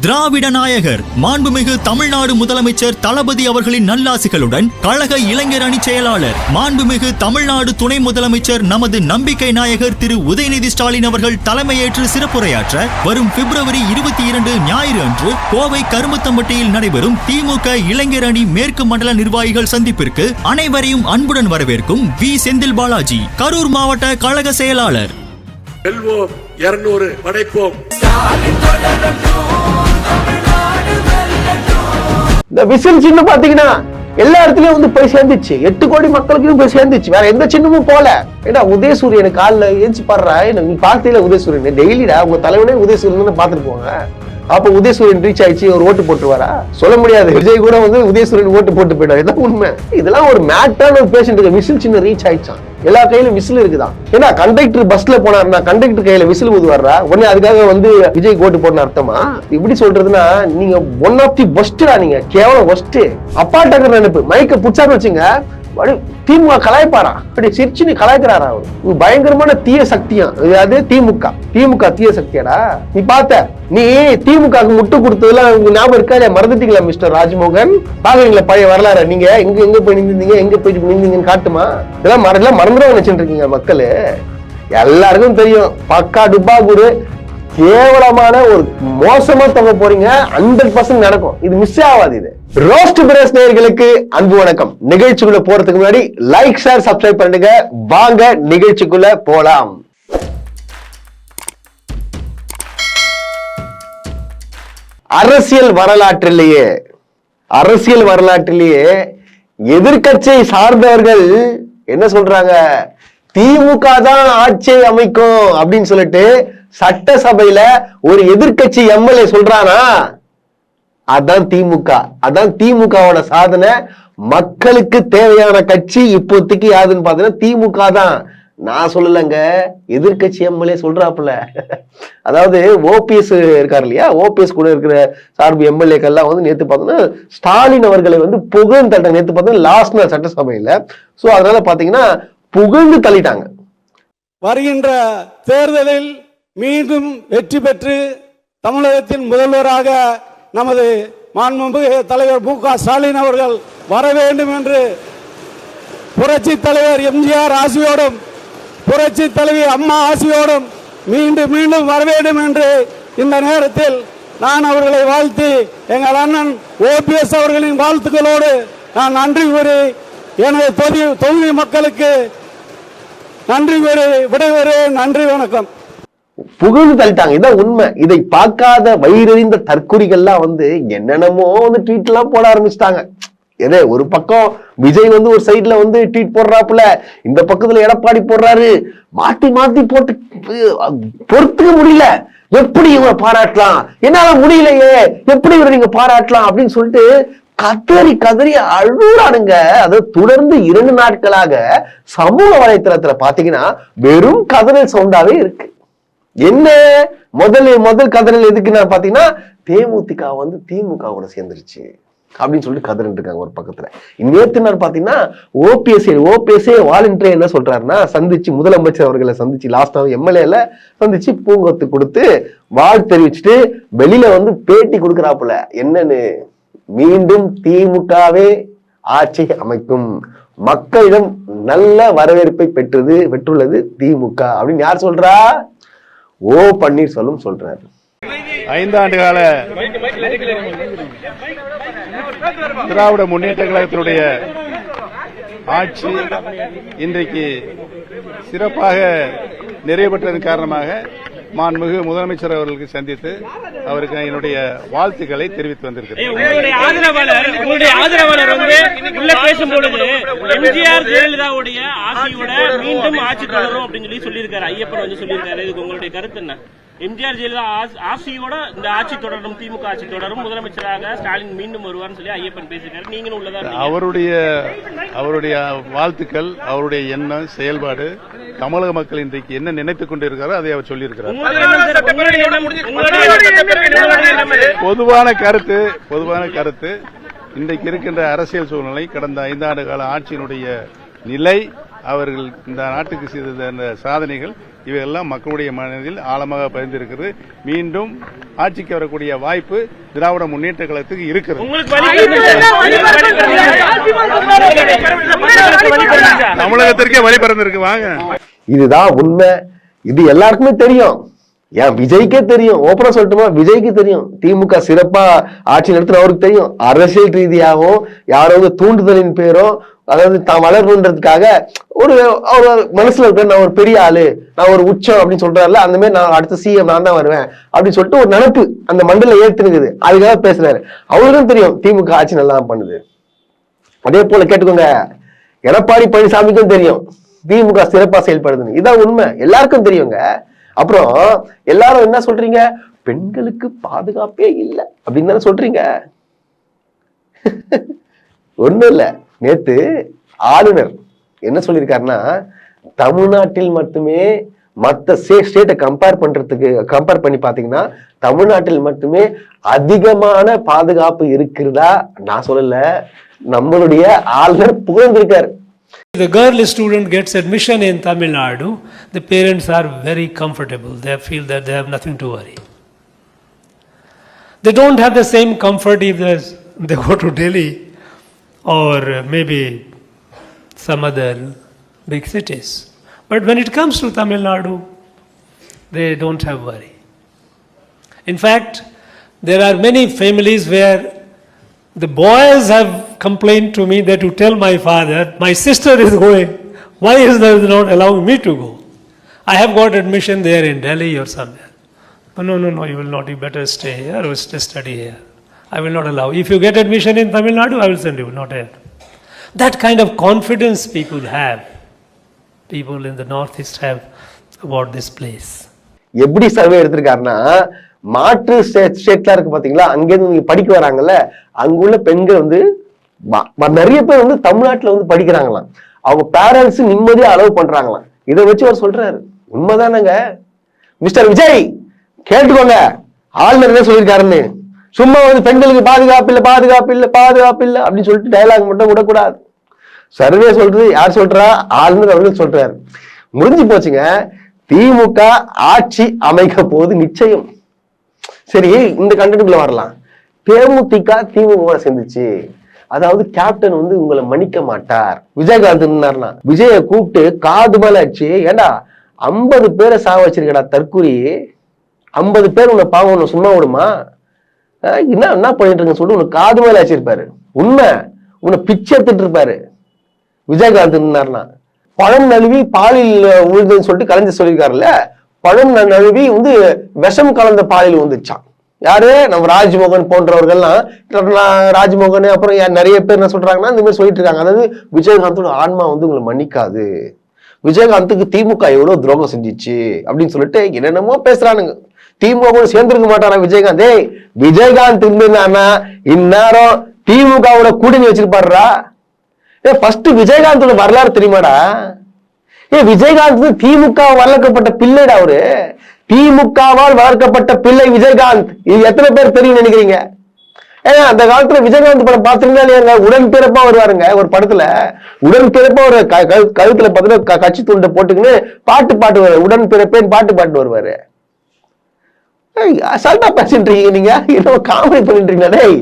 திராவிட நாயகர் மாண்புமிகு தமிழ்நாடு முதலமைச்சர் தளபதி அவர்களின் நல்லாசிகளுடன் கழக இளைஞர் அணி செயலாளர் மாண்புமிகு தமிழ்நாடு துணை முதலமைச்சர் நமது நம்பிக்கை நாயகர் திரு உதயநிதி ஸ்டாலின் அவர்கள் தலைமையேற்று சிறப்புரையாற்ற வரும் பிப்ரவரி இருபத்தி இரண்டு ஞாயிறு அன்று கோவை கருமத்தம்பட்டியில் நடைபெறும் திமுக இளைஞர் அணி மேற்கு மண்டல நிர்வாகிகள் சந்திப்பிற்கு அனைவரையும் அன்புடன் வரவேற்கும் வி. செந்தில் பாலாஜி கரூர் மாவட்ட கழக செயலாளர். வெல்வோம் இருநூறு படைப்போம். இந்த விசில் சின்னம் பாத்தீங்கன்னா எல்லா இடத்துலயும் வந்து போய் சேர்ந்துச்சு. எட்டு கோடி மக்களுக்கும் போய் சேர்ந்துச்சு. வேற எந்த சின்னமும் போல. ஏடா உதயசூரியன் காலில் ஏஞ்சி பாடுறா? என்ன நீ பார்த்தீங்களா உதயசூரியன்? டெய்லிடா உங்க தலைவனே உதயசூரியன் பார்த்துட்டு போங்க அப்ப உதயசூரியன் ரீச் ஆயிடுச்சு ஒரு ஓட்டு போட்டுருவாரா? சொல்ல முடியாது. விஜய் கூட வந்து உதயசூரியன் ஓட்டு போட்டு போயிட்டாரு. இதான் உண்மை? இதெல்லாம் ஒரு மேட்டான ஒரு பேஷண்ட்டுக்கு விசில் சின்ன ரீச் ஆயிடுச்சான் எல்லா கையிலும் விசில் இருக்குதான் ஏன்னா கண்டக்டர் பஸ்ல போனாருன்னா கண்டக்டர் கையில விசில் ஊதுவாரா உடனே அதுக்காக வந்து விஜய் ஓட்டு போடணும் அர்த்தமா? இப்படி சொல்றதுன்னா நீங்க ஒன் ஆஃப் தி பெஸ்டா நீங்க. கேவலம் ஒஸ்ட் அப்பா டக்கர் நினைப்பு. மைக்க புடிச்சான்னு வச்சுங்க அப்படி திமுக கலாய்ப்பாரா? அப்படி சிரிச்சுன்னு கலாய்க்கிறாரா அவர்? பயங்கரமான தீய சக்தியா? அதாவது திமுக. திமுக தீய சக்தியாடா? நீ பார்த்த? நீ திமுகவுக்கு முட்டு கொடுத்ததுலாம் உங்க ஞாபகம் இருக்கா மறந்துட்டீங்களா மிஸ்டர் ராஜ்மோகன்? பாக்குறீங்களா பழைய வரலாறு? நீங்க எங்க எங்க போய் நின்றீங்க எங்க போயிட்டு நின்றுங்கன்னு காட்டுமா? இதெல்லாம் மறந்துலாம் மறந்துடும் நினைச்சிட்டு இருக்கீங்க மக்கள். எல்லாருக்கும் தெரியும். பக்கா டுப்பா குரு கேவலமான ஒரு மோசமா தொங்க போறீங்க. ஹண்ட்ரட் பர்சன்ட் நடக்கும். இது மிஸ் ஆகாது இது. ரோஸ்ட் பிரஸ் நேயர்களுக்கு அன்பு வணக்கம். நிகழ்ச்சிக்குள்ள போறதுக்கு முன்னாடி லைக் ஷேர் சப்ஸ்கிரைப் பண்ணுங்க வாங்க நிகழ்ச்சிக்குள்ள போலாம். அரசியல் வரலாற்றிலேயே அரசியல் வரலாற்றிலேயே எதிர்க்கட்சியை சார்ந்தவர்கள் என்ன சொல்றாங்க? திமுக தான் ஆட்சியை அமைக்கும் அப்படின்னு சொல்லிட்டு சட்டசபையில ஒரு எதிர்க்கட்சி எம்எல்ஏ சொல்றானா? அதான் திமுக. அதான் திமுகவோட சாதனை. மக்களுக்கு தேவையான கட்சி இப்போதைக்கு யாருன்னு பாத்தீங்கன்னா திமுக தான். நான் சொல்லலைங்க. எதிர்க்கட்சி எம்எல்ஏ சொல்றாப்புல. அதாவது ஓபிஎஸ் இருக்காரு இல்லையா? ஓபிஎஸ் கூட இருக்கிற சார்பு எம்எல்ஏக்கள்லாம் வந்து நேத்து பார்த்தோம்னா ஸ்டாலின் அவர்களை வந்து புகழ்ந்து தட்ட நேத்து பார்த்தோம்னா லாஸ்ட் நாள் சட்டசபையில. சோ அதனால பாத்தீங்கன்னா புகழ்ந்து தள்ளிட்டாங்க. வருகின்ற தேர்தலில் மீண்டும் வெற்றி பெற்று தமிழகத்தின் முதல்வராக நமது மாண்புமிகு தலைவர் மு க ஸ்டாலின் அவர்கள் வர வேண்டும் என்று புரட்சி தலைவர் எம்ஜிஆர் ஆசியோடும் புரட்சி தலைவி அம்மா ஆசியோடும் மீண்டும் மீண்டும் வர வேண்டும் என்று இந்த நேரத்தில் நான் அவர்களை வாழ்த்தி எங்கள் அண்ணன் ஓபிஎஸ் அவர்களின் வாழ்த்துக்களோடு நான் நன்றி கூறி எனது தொகுதி தொகுதி மக்களுக்கு நன்றி கூறி விடைபெறுகிறேன். நன்றி வணக்கம். புகழ்ந்து தள்ளிட்டாங்க. இதான் உண்மை. இதை பார்க்காத வயிறறிந்த தற்குறிகள்லாம் வந்து என்னென்னமோ வந்து ட்வீட் எல்லாம் போட ஆரம்பிச்சிட்டாங்க. எதே ஒரு பக்கம் விஜய் வந்து ஒரு சைடுல வந்து ட்வீட் போடுறாப்புல. இந்த பக்கத்துல எடப்பாடி போடுறாரு. மாத்தி மாத்தி போட்டு பொறுத்துக்க முடியல. எப்படி இவரை பாராட்டலாம்? என்னால முடியலையே. எப்படி இவரை நீங்க பாராட்டலாம் அப்படின்னு சொல்லிட்டு கதறி கதறி அழுறானுங்க அது தொடர்ந்து இரண்டு நாட்களாக சமூக வலைத்தளத்துல பாத்தீங்கன்னா வெறும் கதறல் சவுண்டாவே இருக்கு. என்ன? முதல் முதல் கதறல் எதுக்குன்னா பாத்தீங்கன்னா தேமுதிக வந்து திமுக கூட சேர்ந்துருச்சு. அப்படின்னு சொல்லிட்டு கதறிட்டு இருக்காங்க ஒரு பக்கத்துல. நேத்து நாள் பாத்தீங்கன்னா ஓபிஎஸ் ஓபிஎஸ்ஏ வாலண்டியர் என்ன சொல்றாருன்னா சந்திச்சு முதலமைச்சர் அவர்களை சந்திச்சு லாஸ்டா எம்எல்ஏல சந்திச்சு பூங்கொத்து கொடுத்து வாழ் தெரிவிச்சுட்டு வெளியில வந்து பேட்டி கொடுக்குறாப்புல. என்னன்னு? மீண்டும் திமுகவே ஆட்சி அமைக்கும். மக்களிடம் நல்ல வரவேற்பை பெற்றது பெற்றுள்ளது திமுக. அப்படின்னு யார் சொல்றா? ஓ பன்னீர்செல்வம் சொல்றாரு. ஐந்தாண்டு கால திராவிட முன்னேற்ற கழகத்தினுடைய ஆட்சி இன்றைக்கு சிறப்பாக நிறைவேற்றதன் காரணமாக மாண்புமிகு முதலமைச்சர் அவர்களுக்கு சந்தித்து அவருக்கு என்னுடைய வாழ்த்துக்களை தெரிவித்து வந்திருக்கிறேன். உங்களுடைய ஆதரவாளர் உங்களுடைய ஆதரவாளர் வந்து உள்ள பேசும்பொழுது எம்ஜிஆர் ஜெயலலிதாவுடைய ஆட்சியோட மீண்டும் ஆட்சி தொடரும் அப்படின்னு சொல்லி சொல்லியிருக்காரு. ஐயப்பன் வந்து சொல்லியிருக்காரு. இதுக்கு உங்களுடைய கருத்து என்ன? எம்ஜிஆர் ஜெயலலிதா ஆட்சியோட இந்த ஆட்சி தொடரும் திமுக ஆட்சி தொடரும் முதலமைச்சராக ஸ்டாலின் மீண்டும் வருவார்னு சொல்லி ஐயப்பன் பேசியிருக்காரு நீங்களும் உள்ளதா. அவருடைய அவருடைய வாழ்த்துக்கள் அவருடைய எண்ணம் செயல்பாடு தமிழக மக்கள் இன்றைக்கு என்ன நினைத்துக் கொண்டிருக்காரோ அதை அவர் சொல்லியிருக்கிறார். பொதுவான கருத்து பொதுவான கருத்து இன்றைக்கு இருக்கின்ற அரசியல் சூழ்நிலை கடந்த ஐந்தாண்டு கால ஆட்சியினுடைய நிலை அவர்கள் இந்த நாட்டுக்கு செய்த சாதனைகள் இவையெல்லாம் மக்களுடைய மனதில் ஆழமாக பதிந்திருக்கிறது மீண்டும் ஆட்சிக்கு வரக்கூடிய வாய்ப்பு திராவிட முன்னேற்ற கழகத்துக்கு இருக்கிறது? தமிழகத்திற்கே வழி பிறந்திருக்கு வாங்க இதுதான் உண்மை இது எல்லாருக்குமே தெரியும் ஏன் விஜய்க்கே தெரியும் ஓப்பனா சொல்லட்டுமா விஜய்க்கு தெரியும் திமுக சிறப்பா ஆட்சி நடத்துன அவருக்கு தெரியும் அரசியல் ரீதியாகவும் யாரோ தூண்டுதலின் பேரோ அதாவது தான் வளரணுன்றதுக்காக ஒரு அவர் மனசுல இருக்க நான் ஒரு பெரிய ஆளு நான் ஒரு உச்சம் அப்படின்னு சொல்றாருல அந்த மாதிரி நான் அடுத்த சிஎம் நான் தான் வருவேன் அப்படின்னு சொல்லிட்டு ஒரு நினப்பு அந்த மண்டல ஏத்துனுக்குது அதுக்காக பேசுறாரு. அவருக்கும் தெரியும் திமுக ஆட்சி நல்லா பண்ணுது. அதே போல கேட்டுக்கோங்க எடப்பாடி பழனிசாமிக்கும் தெரியும் திமுக சிறப்பா செயல்படுதுன்னு. இதான் உண்மை. எல்லாருக்கும் தெரியுங்க. அப்புறம் எல்லாரும் என்ன சொல்றீங்க? பெண்களுக்கு பாதுகாப்பே இல்லை அப்படின்னு தானே சொல்றீங்க. ஒண்ணும் இல்லை. நேற்று ஆளுநர் என்ன சொல்லியிருக்காருன்னா தமிழ்நாட்டில் மட்டுமே மற்ற ஸ்டேட்டை கம்பேர் பண்ணுறதுக்கு கம்பேர் பண்ணி பார்த்தீங்கன்னா தமிழ்நாட்டில் மட்டுமே அதிகமான பாதுகாப்பு இருக்கிறதா நான் சொல்லலை நம்மளுடைய ஆளுநர் புகழ்ந்திருக்கார் The girl student gets admission in Tamil Nadu, the parents are very comfortable. They feel that they have nothing to worry. They don't have the same comfort if they go to Delhi or maybe some other big cities. But when it comes to Tamil Nadu, they don't have worry. In fact, there are many families where the boys have complained to me that you tell my father, my sister is going, why is they not allowing me to go? I have got admission there in Delhi or somewhere. No, no, no, you will not, you better stay here or stay study here. I will not allow. If you get admission in Tamil Nadu, I will send you, not here. That kind of confidence people have, people in the northeast have about this place. எப்படி survey எடுத்திருக்காருன்னா மாற்று ஸ்டேட்லாம் இருக்கு பாத்தீங்களா? அங்கேருந்து நீங்க படிக்க வராங்கல்ல அங்குள்ள பெண்கள் வந்து நிறைய பேர் வந்து தமிழ்நாட்டில் வந்து படிக்கிறாங்களாம். அவங்க பேரண்ட்ஸ் நிம்மதியாக அலோவ் பண்றாங்களாம். இதை வச்சு அவர் சொல்றாரு. உண்மைதானங்க? மிஸ்டர் விஜய் கேட்டுக்கோங்க. ஆளுநர் என்ன சொல்லியிருக்காருன்னு? சும்மா வந்து பெண்களுக்கு பாதுகாப்பு இல்லை பாதுகாப்பு இல்லை பாதுகாப்பு இல்லை அப்படின்னு சொல்லிட்டு டயலாக் மட்டும் விடக்கூடாது சர்வே சொல்றது யார் சொல்றா? ஆளுநர் அவர்கள் சொல்றாரு. முடிஞ்சு போச்சுங்க. திமுக ஆட்சி அமைக்க போது நிச்சயம். சரி இந்த கண்டென்ட்குள்ள வரலாம். தேமுதிக திமுக சேர்ந்துச்சு. அதாவது கேப்டன் வந்து உங்களை மன்னிக்க மாட்டார். விஜயகாந்த் இருந்தார்னா விஜய கூப்பிட்டு காது மேல ஆச்சு ஏண்டா ஐம்பது பேரை சாக வச்சிருக்கடா தற்கூரி? ஐம்பது பேர் உன்னை பாவம் உன்னை சும்மா விடுமா? என்ன என்ன பண்ணிட்டு இருக்கேன்னு சொல்லிட்டு உனக்கு காது மேலே வச்சிருப்பாரு உண்மை. உன்னை பிச்சை எடுத்துட்டு இருப்பாரு. விஜயகாந்த் இருந்தார்னா பழம் நழுவி பாலில் விழுதுன்னு சொல்லிட்டு கலைஞர் சொல்லியிருக்காருல்ல? பழம் நழுவி வந்து விஷம் கலந்த பாலில் வந்துச்சான் யாரு? நம்ம ராஜ்மோகன் போன்றவர்கள்லாம் ராஜ்மோகன் அப்புறம் நிறைய பேர் என்ன சொல்றாங்கன்னா இந்த மாதிரி சொல்லிட்டு இருக்காங்க. அதாவது விஜயகாந்தோட ஆன்மா வந்து உங்களை மன்னிக்காது. விஜயகாந்துக்கு திமுக எவ்வளவு துரோகம் செஞ்சுச்சு அப்படின்னு சொல்லிட்டு என்னென்னமோ பேசுறானுங்க. திமுக கூட சேர்ந்திருக்க மாட்டாரா விஜயகாந்த்? ஏய் விஜயகாந்த் இருந்திருந்தானா இந்நேரம் திமுகவோட கூட்டணி வச்சிருப்பாருடா. ஏ ஃபர்ஸ்ட் விஜயகாந்தோட வரலாறு தெரியுமாடா? ஏ விஜயகாந்த் திமுக வளர்க்கப்பட்ட பிள்ளைடா அவரு. திமுகவால் வளர்க்கப்பட்ட பிள்ளை விஜயகாந்த். இது எத்தனை பேர் தெரியும் நினைக்கிறீங்க? ஏன்னா அந்த காலத்துல விஜயகாந்த் படம் பாத்தீங்கன்னா இல்லையாங்க உடன் பிறப்பா வருவாருங்க ஒரு படத்துல. உடன் பிறப்பா ஒரு க- கழுத்துல பாத்தீங்கன்னா க- கட்சி துண்டை போட்டுக்கின்னு பாட்டு பாட்டு உடன் பிறப்பேன் பாட்டு பாட்டு வருவாரு. அசால்ட்டா பேசிட்டு இருக்கீங்க நீங்க? ஏதோ காமெடி பண்ணிட்டு இருக்கீங்களா டேய்.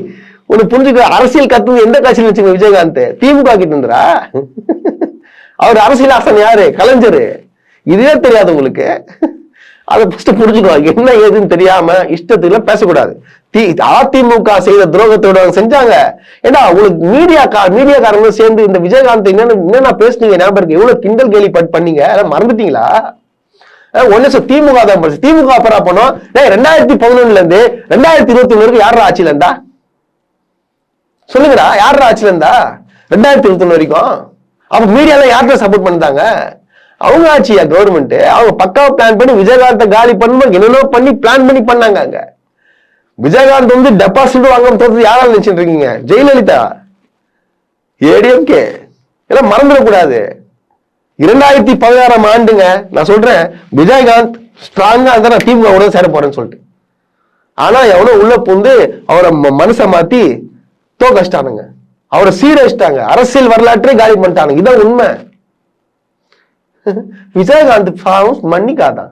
உனக்கு புரிஞ்சுக்க அரசியல் கத்து எந்த கட்சியில் வச்சுங்க விஜயகாந்த்? திமுக கிட்ட இருந்துரா அவர் அரசியல் ஆசன் யாரு? கலைஞர். இதுவே தெரியாது உங்களுக்கு. அதை ஃபர்ஸ்ட் புரிஞ்சுக்குவாங்க என்ன ஏதுன்னு தெரியாம இஷ்டத்துல பேசக்கூடாது. தி அதிமுக செய்த துரோகத்தோட அவங்க செஞ்சாங்க. ஏன்னா உங்களுக்கு மீடியா கா மீடியாக்காரங்களும் சேர்ந்து இந்த விஜயகாந்த் என்னென்ன என்னென்ன பேசுனீங்க ஞாபகம் இருக்கு? எவ்வளவு கிண்டல் கேலி பட் பண்ணீங்க? மறந்துட்டீங்களா? ஒன்னு சார் திமுக தான் பண்ணுச்சு திமுக அப்புறம் பண்ணோம்? ரெண்டாயிரத்தி பதினொன்னுல இருந்து ரெண்டாயிரத்தி இருபத்தி ஒண்ணு வரைக்கும் யாரா ஆட்சியில இருந்தா? சொல்லுங்கடா யாரா ஆட்சியில இருந்தா? ரெண்டாயிரத்தி இருபத்தி ஒண்ணு வரைக்கும். அப்ப மீடியால யார்கிட்ட சப்போர்ட் பண்ணிருந்தாங்க அவங்க ஆட்சியா கவர்மெண்ட் அவங்க பக்காவை பிளான் பண்ணி விஜயகாந்தை காலி பண்ணும்போது என்னென்னோ பண்ணி பிளான் பண்ணி பண்ணாங்க அங்க. விஜயகாந்த் வந்து டெபாசிட் வாங்க தோற்றது யாரால நினைச்சிட்டு இருக்கீங்க? ஜெயலலிதா? ஏடிஎம்கே. எல்லாம் மறந்துடக்கூடாது. இரண்டாயிரத்தி பதினாறாம் ஆண்டுங்க நான் சொல்றேன் விஜயகாந்த் ஸ்ட்ராங்கா இருந்தா நான் திமுக கூட சேர போறேன்னு சொல்லிட்டு. ஆனா எவனோ உள்ள பூந்து அவரை ம- மனசை மாத்தி தோக்கச்சிட்டானுங்க அவரை சீரழிச்சிட்டாங்க. அரசியல் வரலாற்றே காலி பண்ணிட்டானுங்க. இதான் உண்மை. விஜயகாந்த் பாவம் மன்னிக்காதான்.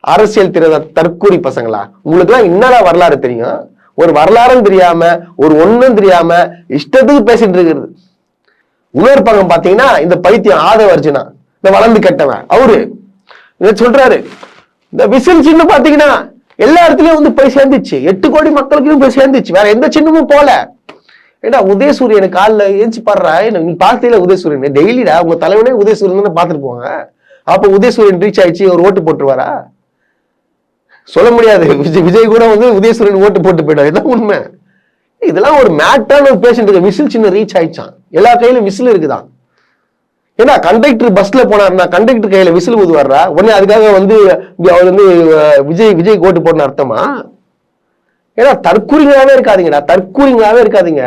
அரசியல் தெரியாத தற்கூரி பசங்களா? உங்களுக்குலாம் என்னடா வரலாறு தெரியும்? ஒரு வரலாறும் தெரியாம ஒரு ஒண்ணும் தெரியாம இஷ்டத்துக்கு பேசிட்டு இருக்கிறது. இன்னொரு பக்கம் பாத்தீங்கன்னா இந்த பைத்தியம் ஆதவ அர்ஜுனா. இந்த வளர்ந்து கெட்டவன். அவரு. என்ன சொல்றாரு. இந்த விசில் சின்ன பாத்தீங்கன்னா எல்லா இடத்துலயும் வந்து போய் சேர்ந்துச்சு. எட்டு கோடி மக்களுக்கும் போய் சேர்ந்துச்சு. வேற எந்த சின்னமும் போல ஏடா உதயசூரியன் காலில் ஏஞ்சி பாடுறா? என்ன நீ பார்த்தீங்களா உதயசூரியன். டெய்லிடா உங்க தலைவனே உதயசூரியன் தான் பார்த்துட்டு போங்க அப்போ உதயசூரியன் ரீச் ஆயிடுச்சு ஒரு ஓட்டு போட்டுருவாரா? சொல்ல முடியாது. விஜய் விஜய் கூட வந்து உதயசூரியன் ஓட்டு போட்டு போயிட்டார் இதான் உண்மை. இதெல்லாம் ஒரு மேட்டான ஒரு பேஷண்ட் இருக்கு விசில் சின்ன ரீச் ஆயிடுச்சான் எல்லா கையிலும் விசில் இருக்குதான் ஏன்னா கண்டக்டர் பஸ்ல போனாருன்னா கண்டக்டர் கையில விசில் ஊதுவாரா உடனே அதுக்காக வந்து அவர் வந்து விஜய் விஜய் கோட்டு போடணும் அர்த்தமா? ஏன்னா தற்கூரிங்களாவே இருக்காதீங்கடா தற்கூரிங்களாவே இருக்காதீங்க.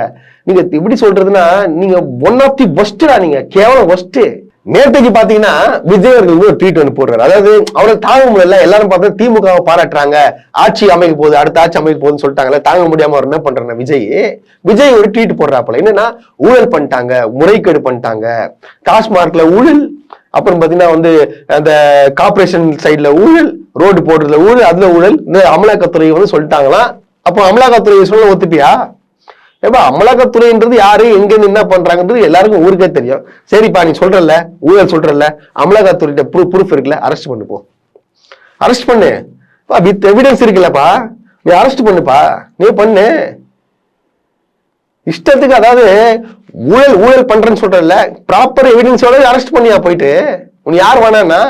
நீங்க எப்படி சொல்றதுன்னா நீங்க ஒன் ஆஃப் தி பெஸ்டா நீங்க. கேவலம் ஒஸ்ட்டு நேற்றுக்கு பாத்தீங்கன்னா விஜய் அவர்கள் வந்து ஒரு ட்வீட் ஒன்று போடுறாரு. அதாவது அவரை தாங்க முடியல. எல்லாரும் பார்த்தா திமுக பாராட்டுறாங்க. ஆட்சி அமைக்க போகுது அடுத்த ஆட்சி அமைக்க போகுதுன்னு சொல்லிட்டாங்கல்ல தாங்க முடியாம அவர் என்ன பண்றாரு விஜய் விஜய் ஒரு ட்வீட் போடுறாப்புல. என்னன்னா ஊழல் பண்ணிட்டாங்க முறைகேடு பண்ணிட்டாங்க. டாஸ்மார்க்ல ஊழல் அப்புறம் பாத்தீங்கன்னா வந்து அந்த கார்பரேஷன் சைட்ல ஊழல் ரோடு போடுறதுல ஊழல் அதுல ஊழல் இந்த அமலாக்கத்துறை வந்து சொல்லிட்டாங்களாம். அப்போ அமலாக்கத்துறை சொல்ல ஒத்துப்பியா ஏப்பா அமலாக்கத்துறைன்றது யாரு? எங்க என்ன பண்றாங்கன்றது எல்லாருக்கும் ஊருக்கே தெரியும். சரிப்பா நீ சொல்றல ஊழல் சொல்றல அமலாக்கத்துறையிட்ட ப்ரூ ப்ரூஃப் இருக்குல்ல அரெஸ்ட் பண்ணுப்போம் அரெஸ்ட் பண்ணு. வித் எவிடன்ஸ் இருக்குல்லப்பா. நீ அரெஸ்ட் பண்ணுப்பா. நீ பண்ணு. இஷ்டத்துக்கு அதாவது ஊழல் ஊழல் பண்றேன்னு சொல்றல ப்ராப்பர் எவிடன்ஸோட அரெஸ்ட் பண்ணியா போயிட்டு. உன் யார் வேணான்னா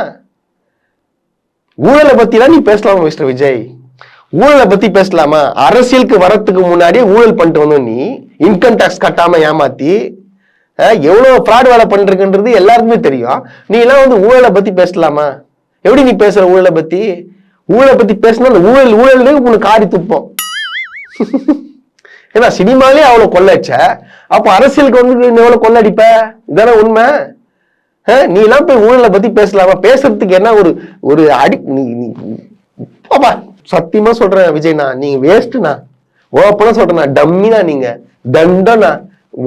ஊழலை பத்திலாம் நீ பேசலாம் மிஸ்டர் விஜய். ஊழலை பத்தி பேசலாமா? அரசியலுக்கு வரத்துக்கு முன்னாடியே ஊழல் பண்ணிட்டு வந்தோம் நீ. இன்கம் டேக்ஸ் கட்டாம ஏமாத்தி அஹ், எவ்வளவு ஃப்ராட் வேலை பண்றதுன்றது எல்லாருக்குமே தெரியும். நீ எல்லாம் வந்து ஊழலை பத்தி பேசலாமா? எப்படி நீ பேசுற ஊழலை பத்தி? ஊழலை பத்தி பேசினா அந்த ஊழல் ஊழல் உனக்கு காரி துப்போம். ஏன்னா சினிமாலே அவ்வளவு கொள்ளடிச்ச அப்ப அரசியலுக்கு வந்து நீ எவ்வளவு கொள்ளடிப்ப? இதானே உண்மை? நீ எல்லாம் போய் ஊழலை பத்தி பேசலாமா? பேசுறதுக்கு என்ன ஒரு ஒரு அடி நீ நீ பாப்பா. சத்தியமா சொல்றேன் விஜய்ண்ணா. நீங்க வேஸ்ட்ண்ணா ஓப்பனா சொல்றேண்ணா. டம்மினா நீங்க. தண்டனா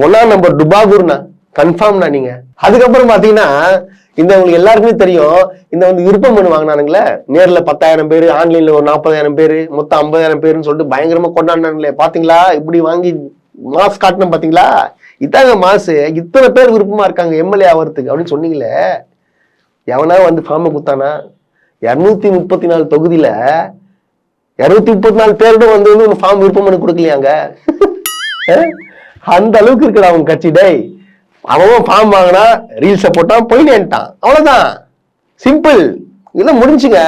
ஒன்னா நம்பர் டுபாகூர்னா கன்ஃபார்ம்ண்ணா நீங்க. அதுக்கப்புறம் பாத்தீங்கன்னா இந்த உங்களுக்கு எல்லாருக்குமே தெரியும் இந்த வந்து விருப்பம் மனு வாங்கினானுங்களே. நேர்ல பத்தாயிரம் பேர் ஆன்லைன்ல ஒரு நாற்பதாயிரம் பேர் மொத்தம் ஐம்பதாயிரம் பேருன்னு சொல்லிட்டு பயங்கரமா கொண்டாடினாங்களே பாத்தீங்களா? இப்படி வாங்கி மாஸ் காட்டணும் பாத்தீங்களா? இதாங்க மாசு இத்தனை பேர் விருப்பமா இருக்காங்க எம்எல்ஏ ஆகிறதுக்கு அப்படின்னு சொன்னீங்களே. எவனா வந்து ஃபார்மை குத்தானா இரநூத்தி முப்பத்தி நாலு தொகுதியில இருநூத்தி முப்பத்தி நாலு பேரிடம் வந்து வந்து ஃபார்ம் விருப்பம் பண்ணி கொடுக்கலையாங்க? அந்த அளவுக்கு இருக்குடா அவங்க கட்சி டேய். அவன் ஃபார்ம் வாங்கினா ரீல்ஸை போட்டான் போயிட்டேன்ட்டான் அவ்வளோதான் சிம்பிள் இதெல்லாம் முடிஞ்சுங்க.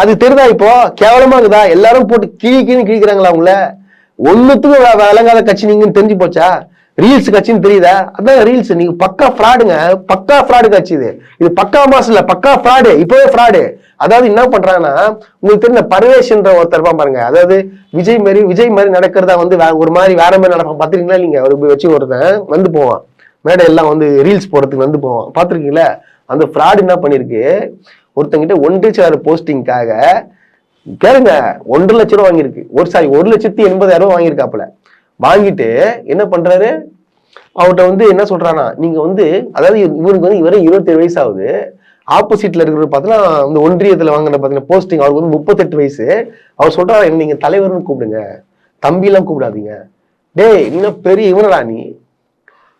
அது தெரிதா இப்போ? கேவலமா இருக்குதா? எல்லாரும் போட்டு கிழி கிழி கிழிக்கிறாங்களா அவங்கள ஒன்றுத்துக்கும் விளங்காத கட்சி நீங்கன்னு தெரிஞ்சு போச்சா? ரீல்ஸ் கட்சின்னு தெரியுதா? அதான் ரீல்ஸ் நீங்க பக்கா ஃப்ராடுங்க பக்கா ஃப்ராடு கட்சி இது. இது பக்கா மாசம் இல்லை. பக்கா ஃப்ராடு இப்போவே ஃப்ராடு அதாவது என்ன பண்றாங்கன்னா உங்களுக்கு தெரிஞ்ச பரவேஷ்ன்ற ஒருத்தர் பாருங்க. அதாவது விஜய் மாதிரி விஜய் மாதிரி நடக்கிறதா வந்து வே- ஒரு மாதிரி வேற மாதிரி நடப்பான் பாத்திருக்கீங்களா நீங்க? ஒரு வச்சு ஒருத்தன் வந்து போவான். மேடை எல்லாம் வந்து ரீல்ஸ் போடுறதுக்கு வந்து போவான். பாத்திருக்கீங்களா அந்த ஃப்ராட் என்ன பண்ணிருக்கு? ஒருத்தங்கிட்ட ஒன்று சேர் போஸ்டிங்காக கேளுங்க ஒன்றரை லட்ச ரூபா வாங்கியிருக்கு. ஒரு சாரி ஒரு லட்சத்தி எண்பதாயிரம் ரூபாய் வாங்கியிருக்காப்புல. வாங்கிட்டு என்ன பண்றாரு? அவர்கிட்ட வந்து என்ன சொல்றானா நீங்க வந்து அதாவது இவருக்கு வந்து இவரே இருபத்தேழு வயசு ஆகுது. ஆப்போசிட்ல இருக்கிறவர் பார்த்தீங்கன்னா இந்த ஒன்றியத்துல வாங்கின பார்த்தீங்கன்னா போஸ்டிங் அவருக்கு வந்து முப்பத்தெட்டு வயசு. அவர் சொல்றாரு என்ன நீங்க தலைவர்னு கூப்பிடுங்க. தம்பிலாம் கூப்பிடாதீங்க. டேய் இன்னும் பெரிய இவனடா நீ?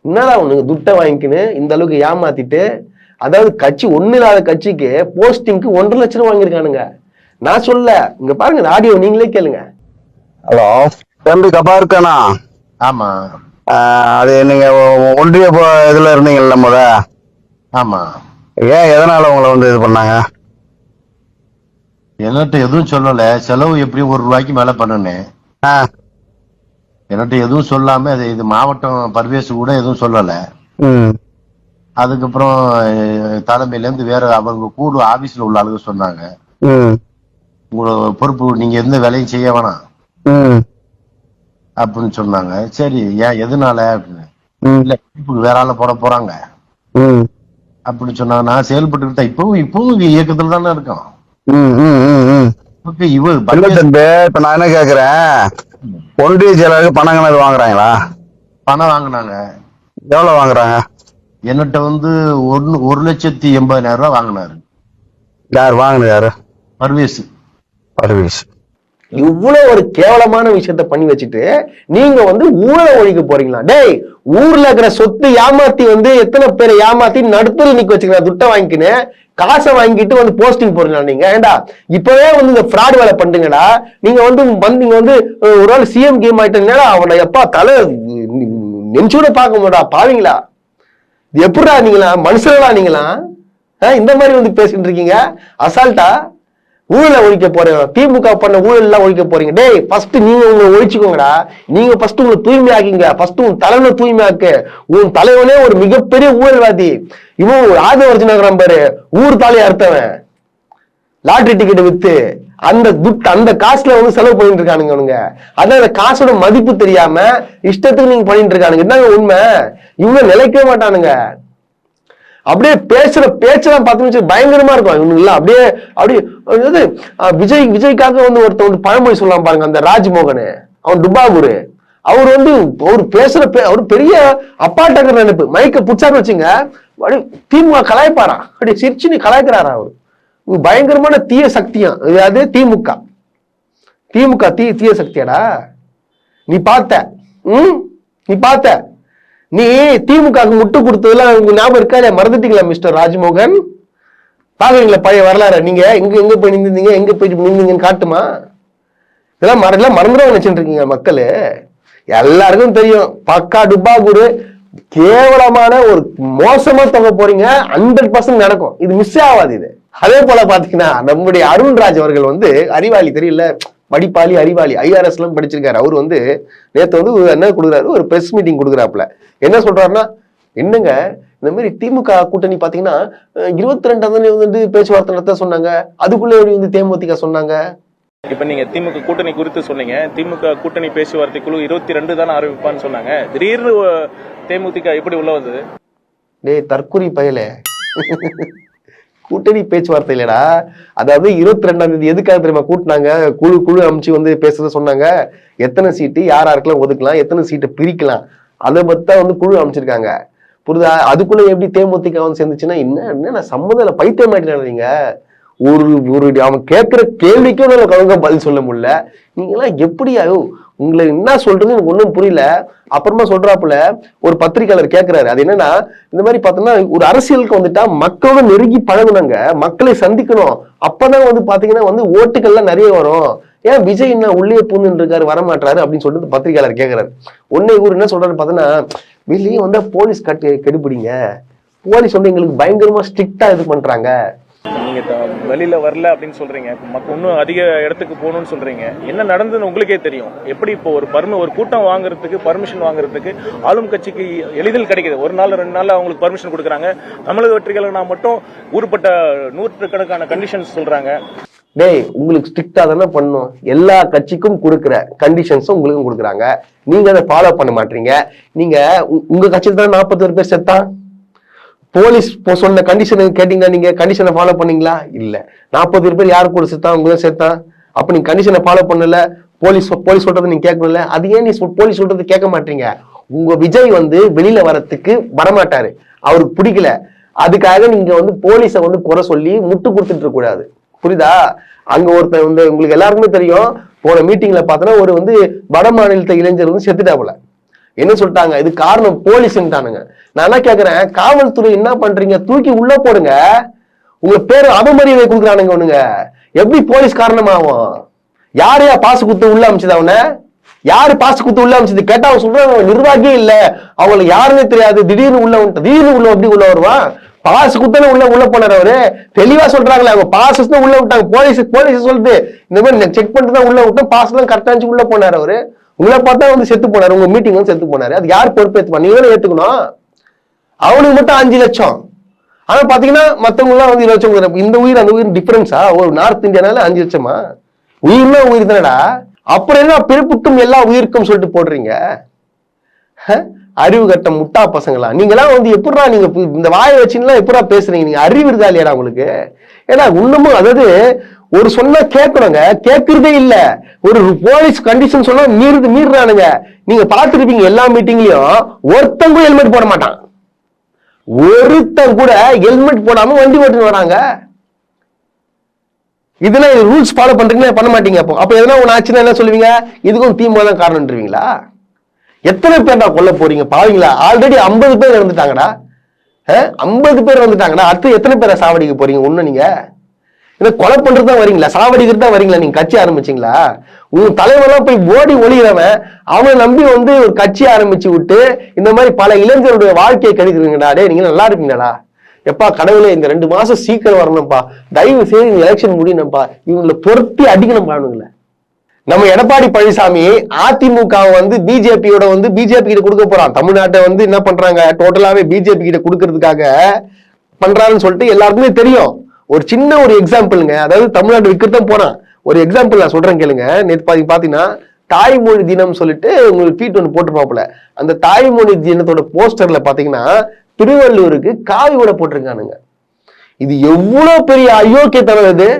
என்னடா உனக்கு துட்டை வாங்கிக்கின்னு இந்த அளவுக்கு ஏமாத்திட்டு அதாவது கட்சி ஒண்ணு இல்லாத கட்சிக்கு போஸ்டிங்க்கு ஒன்றரை லட்சம் ரூபா வாங்கியிருக்கானுங்க. நான் சொல்ல இங்க பாருங்க ஆடியோ நீங்களே கேளுங்க. ஹலோ தம்பி கப்பா இருக்கானா ஆமா அது நீங்க ஒன்றிய இதுல இருந்தீங்கல்ல முத? ஆமா. ஏன் எதனால உங்களை வந்து இது பண்ணாங்க? என்கிட்ட எதுவும் சொல்லல. செலவு எப்படி ஒரு ரூபாய்க்கு மேல பண்ணுனேன். என்கிட்ட எதுவும் சொல்லாம அது இது மாவட்டம் பர்வேஸ் கூட எதுவும் சொல்லல. அதுக்கப்புறம் தலைமையில இருந்து வேற அவங்க கூடு ஆபீஸ்ல உள்ள ஆளுங்க சொன்னாங்க. உங்களோட பொறுப்பு நீங்க எந்த வேலையும் செய்ய வேணாம். அப்படின்னு சொன்னாங்க. சரி ஏன் எதனால அப்படின்னு. இல்ல வேற ஆள போட போறாங்க. ம், அப்படின்னு சொன்னாங்க நான் செயல்பட்டு இப்பவும் இப்பவும் இயக்கத்துல தானே ம். இப்ப நான் என்ன கேக்குறேன்? ஒன்றிய செயலாளருக்கு பணம் கணக்கு வாங்குறாங்களா? பணம் வாங்கினாங்க. எவ்வளவு வாங்குறாங்க? என்னட்ட வந்து ஒன்னு ஒரு லட்சத்தி எண்பதாயிரம் ரூபாய் வாங்கினாரு. யார் வாங்கினது யாரு? பர்வேஸ் பர்வேஸ் இவ்வளவு ஒரு கேவலமான விஷயத்த பண்ணி வச்சுட்டு நீங்க வந்து ஊழல ஒழிக்க போறீங்களா? டேய் ஊர்ல இருக்கிற சொத்து ஏமாத்தி வந்து எத்தனை பேரை ஏமாத்தி நடுத்தல நிக்க வச்சுக்கிற துட்டை வாங்கிக்கின்னு காசை வாங்கிட்டு வந்து போஸ்டிங் போறீங்களா நீங்க? ஏண்டா இப்பவே வந்து இந்த ஃப்ராட் வேலை பண்ணுங்கடா. நீங்க வந்து வந்து நீங்க வந்து ஒரு நாள் சிஎம் கேம் ஆயிட்டீங்கன்னா அவனை எப்பா தலை நெஞ்சோட பார்க்க முடியா பாவீங்களா? எப்படா எப்படிடா நீங்களா மனுஷனா நீங்களா ஆ, இந்த மாதிரி வந்து பேசிட்டு இருக்கீங்க? அசால்ட்டா? ஊழல ஒழிக்க போறீங்க திமுக பண்ண ஊழல் எல்லாம் ஒழிக்க போறீங்க. டேய் ஃபர்ஸ்ட் நீங்க உங்களை ஒழிச்சுக்கோங்கடா. நீங்க ஃபர்ஸ்ட் உங்களை தூய்மையாக்கிங்க. ஃபர்ஸ்ட் உன் தலைவனை தூய்மையாக்கு. உன் தலைவனே ஒரு மிகப்பெரிய ஊழல்வாதி. இவன் ஆதவர்ஜனகரம் பாரு. ஊர் தாலி அறுத்தவன் லாட்ரி டிக்கெட் வித்து அந்த துட்டு அந்த காசுல வந்து செலவு பண்ணிட்டு இருக்கானுங்க அவனுங்க அதான் அந்த காசோட மதிப்பு தெரியாம இஷ்டத்துக்கு நீங்க பண்ணிட்டு இருக்கானுங்க. என்னங்க உண்மை? இவங்க நிலைக்கவே மாட்டானுங்க. அப்படியே பேசுற பேச்செல்லாம் பார்த்து வச்சு பயங்கரமா இருக்கும். இவனுங்களா எல்லாம் அப்படியே அப்படியே அதாவது விஜய் விஜய்க்காக வந்து ஒருத்தன் வந்து பழமொழி சொல்லலாம் பாருங்க அந்த ராஜ்மோகனு. அவன் டுபாகூர் அவர் வந்து அவர் பேசுற அவர் பெரிய அப்பாட்டங்கிற நினைப்பு. மைக்க புடிச்சாரு வச்சுங்க திமுக கலாய்ப்பாரா? அப்படியே சிரிச்சுன்னு கலாய்க்கிறாரா அவர்? பயங்கரமான தீய சக்தியா? இது அது திமுக. திமுக தீ தீய சக்தியாடா? நீ பார்த்த ம்? நீ பார்த்த. நீ திமுக முட்டு கொடுத்ததுலாம் உங்க ஞாபகம் இருக்கா இல்லையா? மறந்துட்டீங்களா மிஸ்டர் ராஜ்மோகன்? பாக்குறீங்களா பழைய வரலாறு நீங்க எங்க எங்க போய் நின்றுந்தீங்க எங்க போய் நின்றீங்கன்னு காட்டுமா? இதெல்லாம் மற எல்லாம் மறந்துடும் நினைச்சிட்டு இருக்கீங்க மக்கள். எல்லாருக்கும் தெரியும் பக்கா டுப்பா குரு கேவலமான ஒரு மோசமா தொங்க போறீங்க ஹண்ட்ரட் பர்சன்ட் நடக்கும். இது மிஸ் ஆகாது இது. அதே போல பாத்தீங்கன்னா நம்முடைய அருண்ராஜ் அவர்கள் வந்து அறிவாளி தெரியல படிப்பாளி அறிவாளி ஐஆர்எஸ் எல்லாம் படிச்சிருக்காரு. அவர் வந்து நேத்து வந்து என்ன கொடுக்குறாரு? ஒரு பிரஸ் மீட்டிங் கொடுக்குறாப்புல. என்ன சொல்றாருன்னா என்னங்க இந்த மாதிரி திமுக கூட்டணி பாத்தீங்கன்னா இருபத்தி ரெண்டாம் தேதி வந்து பேச்சுவார்த்தை நடத்த சொன்னாங்க. அதுக்குள்ள வந்து தேமுதிக சொன்னாங்க? இப்ப நீங்க திமுக கூட்டணி குறித்து சொன்னீங்க. திமுக கூட்டணி பேச்சுவார்த்தை குழு இருபத்தி ரெண்டு தானே ஆரம்பிப்பான்னு சொன்னாங்க. திடீர்னு தேமுதிக எப்படி உள்ள வந்தது? டேய் தற்குறி பயலே. கூட்டணி பேச்சுவார்த்தை இல்லடா. அதாவது இருபத்தி ரெண்டாம் தேதி எதுக்காக தெரியுமா கூட்டினாங்க? குழு குழு அமைச்சு வந்து பேசுறத சொன்னாங்க. எத்தனை சீட்டு யார் யாருக்கெல்லாம் ஒதுக்கலாம் எத்தனை சீட்டை பிரிக்கலாம் அதை பத்தி தான் வந்து குழு அமைச்சிருக்காங்க. புரிதா? அதுக்குள்ள எப்படி தேமுதிக வந்து சேர்ந்துச்சுன்னா என்ன என்ன சம்மதம் இல்லை பைத்தியம் ஆயிட்டு நீங்க? ஒரு ஒரு அவன் கேட்குற கேள்விக்கும் உன்னால ஒழுங்கா பதில் சொல்ல முடியல. நீங்களாம் எப்படியாயோ உங்களை என்ன சொல்றது எனக்கு ஒன்றும் புரியல. அப்புறமா சொல்றாப்புல ஒரு பத்திரிக்கையாளர் கேட்கிறாரு அது என்னன்னா இந்த மாதிரி பார்த்தோம்னா ஒரு அரசியலுக்கு வந்துட்டா மக்களோட நெருங்கி பழகுனாங்க. மக்களை சந்திக்கணும். அப்பதான் வந்து பாத்தீங்கன்னா வந்து ஓட்டுகள்லாம் நிறைய வரும். ஏன் விஜய் என்ன உள்ளே பூந்துன்னு இருக்காரு வரமாட்டாரு அப்படின்னு சொல்லிட்டு பத்திரிக்கையாளர் கேட்கிறாரு உன்னை இவர் என்ன சொல்றாரு பார்த்தோன்னா வெளியே வந்தால் போலீஸ் கட்டு கெடுபிடிங்க. போலீஸ் வந்து எங்களுக்கு பயங்கரமா ஸ்ட்ரிக்டாக இது பண்றாங்க. நீங்க வெளியில வரல அப்படின்னு சொல்றீங்க. மக்கள் இன்னும் அதிக இடத்துக்கு போகணும்னு சொல்றீங்க. என்ன நடந்ததுன்னு உங்களுக்கே தெரியும். எப்படி இப்போ ஒரு பர்மி ஒரு கூட்டம் வாங்குறதுக்கு பர்மிஷன் வாங்குறதுக்கு ஆளும் கட்சிக்கு எளிதில் கிடைக்குது. ஒரு நாள் ரெண்டு நாள் அவங்களுக்கு பர்மிஷன் கொடுக்குறாங்க. தமிழக வெற்றிகளுக்கு நான் மட்டும் ஊருப்பட்ட நூற்றுக்கணக்கான கண்டிஷன்ஸ் சொல்றாங்க. டேய் உங்களுக்கு ஸ்ட்ரிக்டா தானே பண்ணும் எல்லா கட்சிக்கும் கொடுக்குற கண்டிஷன்ஸும் உங்களுக்கும் கொடுக்குறாங்க. நீங்க அதை ஃபாலோ பண்ண மாட்டீங்க. நீங்க உங்கள் உங்க தானே நாற்பத்தோரு பேர் செத்தான் போலீஸ் இப்போ சொன்ன கண்டிஷன் கேட்டீங்களா நீங்க கண்டிஷனை ஃபாலோ பண்ணீங்களா? இல்ல. நாற்பது பேர் யார் கூட செத்தான் உங்க தான் செத்தான் அப்ப நீங்க கண்டிஷனை ஃபாலோ பண்ணல. போலீஸ் போலீஸ் சொல்றதை நீங்க கேட்கணும்ல. அது ஏன் நீ போலீஸ் சொல்றது கேட்க மாட்டீங்க? உங்க விஜய் வந்து வெளியில வரத்துக்கு வரமாட்டாரு. அவருக்கு பிடிக்கல. அதுக்காக நீங்க வந்து போலீஸை வந்து குறை சொல்லி முட்டு கொடுத்துட்டு கூடாது. புரியுதா? அங்க ஒருத்தன் வந்து உங்களுக்கு எல்லாருக்குமே தெரியும் போன மீட்டிங்ல பார்த்தோன்னா ஒரு வந்து வட மாநிலத்தை இளைஞர் வந்து செத்துட்டாப்புல. என்ன சொல்லிட்டாங்க? இது காரணம் போலீஸ்ன்ட்டானுங்க நான் என்ன கேக்குறேன்? காவல்துறை என்ன பண்றீங்க? தூக்கி உள்ள போடுங்க. உங்க பேரு அவமரியாதை கொடுக்குறானுங்க அவனுங்க. எப்படி போலீஸ் காரணமாகும்? யாரையா பாசு குத்து உள்ள அமைச்சது அவனை? யாரு பாசு குத்து உள்ள அமைச்சது? கேட்டா அவன் சொல்றான் அவன் நிர்வாகியே இல்ல. அவங்களுக்கு யாருன்னே தெரியாது. திடீர்னு உள்ள திடீர்னு உள்ள எப்படி உள்ள வருவான்? பாஸ் குத்தன உள்ள உள்ள போனார் அவரு. தெளிவா சொல்றாங்களே அவங்க பாசஸ் தான் உள்ள விட்டாங்க. போலீஸ் போலீஸ் சொல்லுது. இந்த மாதிரி செக் பண்ணிட்டு தான் உள்ள விட்டோம். பாஸ் எல்லாம் கரெக்டா இருந்துச்சு உள்ள போனார் அவரு. உங்களை பார்த்தா வந்து செத்து போனாரு. உங்க மீட்டிங் வந்து செத்து போனாரு. அது யார் பொறுப்பேற்றுப்பா நீங்க தானே ஏத்துக்கணும். அவனுக்கு மட்டும் அஞ்சு லட்சம். ஆனா பாத்தீங்கன்னா மத்தவங்க எல்லாம் வந்து இருபது லட்சம். இந்த உயிர் அந்த உயிர் டிஃபரன்ஸா ஒரு நார்த் இந்தியானால அஞ்சு லட்சமா? உயிர்னா உயிர் தானடா? அப்புறம் என்ன பிறப்புக்கும் எல்லா உயிருக்கும் சொல்லிட்டு போடுறீங்க? ஹ? அறிவு கட்ட முட்டா பசங்களா? நீங்களாம் வந்து எப்படிடா நீங்க இந்த வாயை வச்சுலாம் எப்படா பேசுறீங்க? நீங்க அறிவு இருக்கா இல்லையாடா உங்களுக்கு. ஏன்னா இன்னமும் அதாவது ஒரு சொன்னா கேட்கணுங்க. கேட்கறதே இல்ல. ஒரு போலீஸ் கண்டிஷன் சொன்னா மீறுது மீறுறானுங்க. நீங்க பார்த்துருப்பீங்க எல்லா மீட்டிங்லயும் ஒருத்தங்க ஹெல்மெட் போட மாட்டான். ஒருத்தன் கூட ஹெல்மெட் போடாம வண்டி ஓட்டுன்னு வராங்க. இதெல்லாம் ரூல்ஸ் ஃபாலோ பண்றீங்களா? பண்ண மாட்டீங்க அப்போ. அப்ப எதனா ஒன்று ஆச்சுன்னா என்ன சொல்லுவீங்க? இதுக்கும் திமுக தான் காரணம்ன்றீங்களா? எத்தனை பேர்டா கொல்ல போறீங்க? பாவீங்களா? ஆல்ரெடி ஐம்பது பேர் இறந்துட்டாங்கடா. ஐம்பது பேர் வந்துட்டாங்கடா அடுத்து எத்தனை பேரை சாவடிக்க போறீங்க? ஒண்ணு நீங்க. இதை கொலை பண்றது தான் வரீங்களா? சாவடிக்கிறது தான் வரீங்களா? நீங்க கட்சி ஆரம்பிச்சிங்களா? உங்க தலைவரெல்லாம் போய் ஓடி ஒளிகிறவன் அவனை நம்பி வந்து ஒரு கட்சி ஆரம்பிச்சு விட்டு இந்த மாதிரி பல இளைஞருடைய வாழ்க்கையை கெடுக்குறீங்கடா. டே நீங்க நல்லா இருப்பீங்களா எப்பா கடவுளே இந்த ரெண்டு மாசம் சீக்கிரம் வரணும்ப்பா. தயவு செய்து இந்த எலெக்ஷன் முடியணும்ப்பா. இவங்களை பொருத்தி அடிக்கணும் பாருங்கள நம்ம எடப்பாடி பழனிசாமி அதிமுக வந்து பிஜேபியோட வந்து பிஜேபி கிட்ட கொடுக்க போறான். தமிழ்நாட்டை வந்து என்ன பண்றாங்க? டோட்டலாவே பிஜேபி கிட்ட கொடுக்கறதுக்காக பண்றாருன்னு சொல்லிட்டு எல்லாருக்குமே தெரியும். ஒரு சின்ன ஒரு எக்ஸாம்பிளுங்க அதாவது தமிழ்நாடு விற்கிறதும் போறான். ஒரு எக்ஸாம்பிள் நான் சொல்றேன் கேளுங்க. நேற்று பாத்தி பாத்தீங்கன்னா தாய்மொழி தினம் சொல்லிட்டு உங்களுக்கு ட்வீட் ஒன்று போட்டுருப்பாப்புல. அந்த தாய்மொழி தினத்தோட போஸ்டர்ல பாத்தீங்கன்னா திருவள்ளூருக்கு காவி கூட போட்டிருக்கானுங்க. இது எவ்வளவு பெரிய அயோக்கியத்தனம் இது.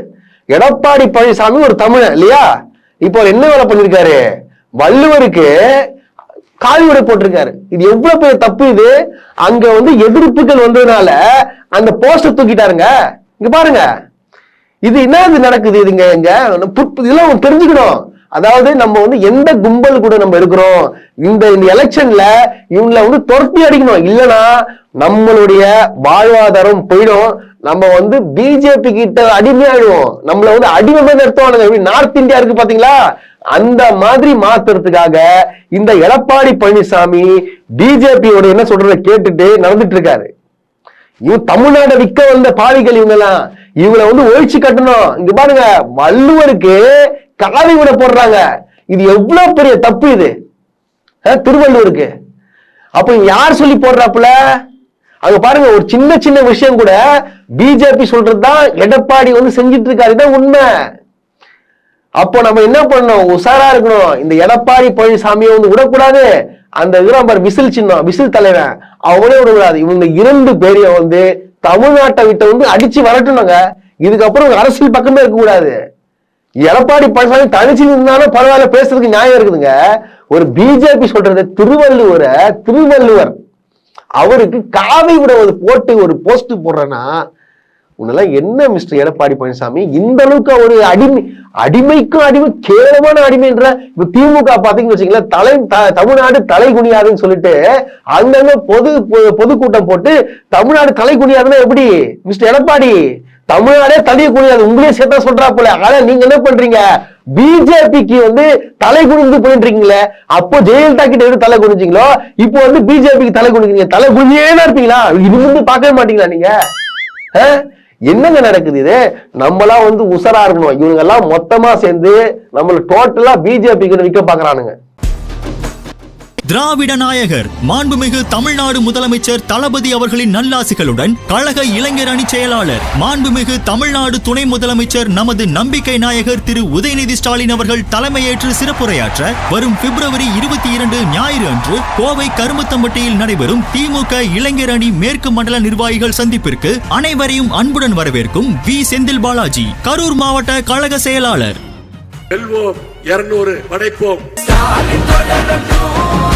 எடப்பாடி பழனிசாமி ஒரு தமிழன் இல்லையா? இப்போ என்ன வேலை பண்ணிருக்காரு? வள்ளுவருக்கு காவி உடை போட்டிருக்காரு. இது எவ்வளவு பெரிய தப்பு இது? அங்க வந்து எதிர்ப்புகள் வந்ததுனால அந்த போஸ்டர் தூக்கிட்டாருங்க. இங்க பாருங்க. இது என்ன இது நடக்குது இதுங்க எங்க இதெல்லாம் அவங்க தெரிஞ்சுக்கணும். அதாவது நம்ம வந்து எந்த கும்பல் கூட நம்ம இருக்கிறோம் இந்த இந்த எலெக்ஷன்ல இவங்களை வந்து துரத்தி அடிக்கணும். இல்லைன்னா நம்மளுடைய வாழ்வாதாரம் போயிடும். நம்ம வந்து பிஜேபி கிட்ட அடிமையாயிடுவோம். நம்மள வந்து அடிமை நிறுத்துவானுங்க எப்படி நார்த் இந்தியா இருக்கு பாத்தீங்களா? அந்த மாதிரி மாத்துறதுக்காக இந்த எடப்பாடி பழனிசாமி பிஜேபியோட என்ன சொல்றத கேட்டுட்டு நடந்துட்டு இருக்காரு இவன் தமிழ்நாடு விற்க வந்த பாவிகள் இவங்க எல்லாம் இவங்களை வந்து ஒழிச்சு கட்டணும். இங்க பாருங்க வள்ளுவருக்கு காவி விட போடுறாங்க. இது எவ்வளவு பெரிய தப்பு இது? திருவள்ளுவருக்கு. அப்ப யார் சொல்லி போடுறாப்புல? அங்க பாருங்க ஒரு சின்ன சின்ன விஷயம் கூட பிஜேபி சொல்றதுதான் எடப்பாடி வந்து செஞ்சிட்டு இருக்காரு இதான் உண்மை. அப்போ நம்ம என்ன பண்ணணும்? உஷாரா இருக்கணும். இந்த எடப்பாடி பழனிசாமியை வந்து விடக்கூடாது. அந்த இராம்பர் விசில் சின்னம் விசில் தலைவன் அவனே விடக்கூடாது. இவங்க இரண்டு பேரையும் வந்து தமிழ்நாட்டை விட்டு வந்து அடிச்சு வரட்டணுங்க. இதுக்கப்புறம் அரசியல் பக்கமே இருக்க கூடாது எடப்பாடி பழனிசாமி தனிச்சு இருந்தாலும் பரவாயில்ல பேசுறதுக்கு நியாயம் இருக்குதுங்க. ஒரு பிஜேபி சொல்றது திருவள்ளுவரை திருவள்ளுவர் அவருக்கு காவி விடுவது போட்டு ஒரு போஸ்ட் போடுறேன்னா உன்னெல்லாம் என்ன மிஸ்டர் எடப்பாடி பழனிசாமி? இந்த அளவுக்கு ஒரு அடிமை அடிமைக்கும் அடிமை கேவலமான அடிமைன்ற இப்ப திமுக பாத்தீங்கன்னு வச்சுங்களேன் தலை த- தமிழ்நாடு தலை குனியாதுன்னு சொல்லிட்டு அங்கங்க பொது பொ- பொதுக்கூட்டம் போட்டு தமிழ்நாடு தலை குனியாதுன்னா எப்படி? மிஸ்டர் எடப்பாடி தமிழ்நாடே தலை குனியாது. உங்களே சேர்த்தா சொல்றா போல. ஆனா நீங்க என்ன பண்றீங்க? பிஜேபிக்கு வந்து தலை குனிந்து போயிட்டு இருக்கீங்களே அப்போ ஜெயலலிதா கிட்ட இருந்து தலை குனிஞ்சிங்களோ இப்போ வந்து பிஜேபிக்கு தலை குனிக்கிறீங்க. தலை குனிஞ்சே தான் இருப்பீங்களா இருந்து பார்க்கவே மாட்டீங்களா நீங்க? ஆ? என்னங்க நடக்குது இது? நம்மளாம் வந்து உசரா இருக்கணும். இவங்க எல்லாம் மொத்தமா சேர்ந்து நம்மள டோட்டலா பிஜேபிக்கு விற்க பாக்குறானுங்க திராவிட நாயகர் மாண்புமிகு தமிழ்நாடு முதலமைச்சர் தளபதி அவர்களின் நல்லாசிகளுடன் கழக இளைஞர் அணி செயலாளர் மாண்புமிகு தமிழ்நாடு துணை முதலமைச்சர் நமது நம்பிக்கை நாயகர் திரு உதயநிதி ஸ்டாலின் அவர்கள் தலைமையேற்று சிறப்புரையாற்ற வரும் பிப்ரவரி இருபத்தி இரண்டு ஞாயிறு அன்று கோவை கருமத்தம்பட்டியில் நடைபெறும் திமுக இளைஞர் அணி மேற்கு மண்டல நிர்வாகிகள் சந்திப்பிற்கு அனைவரையும் அன்புடன் வரவேற்கும் வி. செந்தில் பாலாஜி கரூர் மாவட்ட கழக செயலாளர். வெல்வோம் இருநூறு படைப்போம். ஸ்டாலின் தொடரட்டும்.